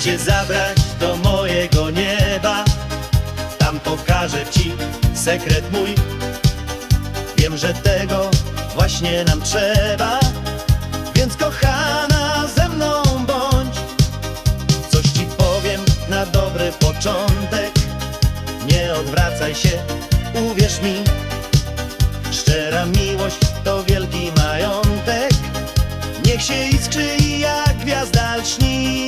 cię zabrać do mojego nieba? Tam pokażę ci sekret mój. Wiem, że tego właśnie nam trzeba. Więc kochana ze mną bądź. Coś ci powiem na dobry początek. Nie odwracaj się, uwierz mi. Szczera miłość to wielki majątek. Niech się iskrzy i jak gwiazda lśni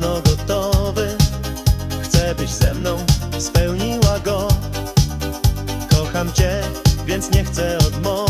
dawno gotowy. Chcę byś ze mną? Spełniła go. Kocham cię, więc nie chcę odmówić